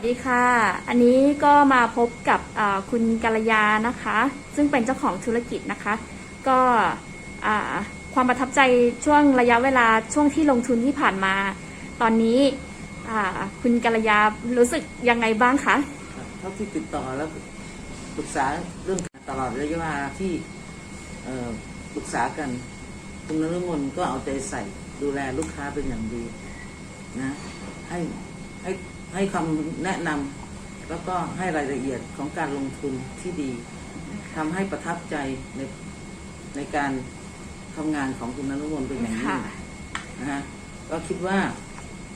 วัสดีค่ะ อันนี้ก็มาพบกับคุณกัลยานะคะ ซึ่งเป็นเจ้าของธุรกิจนะคะ ก็ความประทับใจช่วงระยะเวลาช่วงที่ลงทุนที่ผ่านมา ตอนนี้คุณกัลยารู้สึกยังไงบ้างคะเท่าที่ติดต่อแล้วปรึกษาเรื่องตลอดระยะเวลาที่ปรึกษากันคุณนรมนก็เอาใจใส่ดูแลลูกค้าเป็นอย่างดีนะให้ ให้ให้คำแนะนำแล้วก็ให้รายละเอียดของการลงทุนที่ดีทำให้ประทับใจในในการทำงานของคุณนรมนเป็นอย่างยิ่ค่ะงนะฮะก็คิดว่า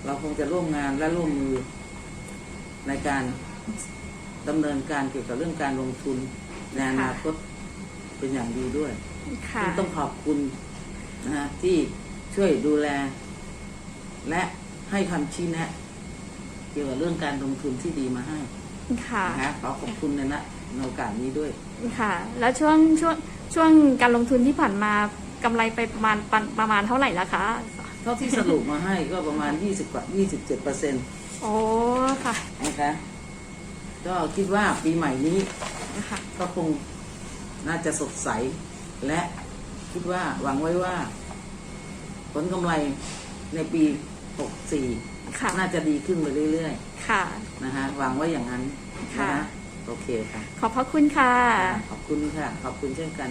เราคงจะร่วมงานและร่วมมือในการดำเนินการเกี่ยวกับเรื่องการลงทุนในอนาคตเป็นอย่างดีด้วยค่ะซึ่งต้องขอบคุณนะฮะที่ช่วยดูแล และให้คำชี้แนะ เกี่ยวกับเรื่องการลงทุนที่ดีมาให้ค่ะนะฮะขอขอบคุณในณในโอกาสนี้ด้วยค่ะ แล้วช่วงช่วงช่วงการลงทุนที่ผ่านมากำไรไปประมาณประประมาณเท่าไหร่ละคะ เท่าที่สรุปมาให้ก็ประมาณ 20กว่า27เปอร์เซ็นต์โอ้ค่ะนะคะก็คิดว่าปีใหม่นี้นะคะก็คงน่าจะสดใส และคิดว่าหวังไว้ว่า ผลกำไรในปี64 ค่ะน่าจะดีขึ้นไปเรื่อยค่ะ ๆ นะฮะหวังว่าอย่างนั้นนะค่ะฮะโอเคค่ะ ขอบพระคุณค่ะ ขอบคุณค่ะ ขอบคุณเช่นกัน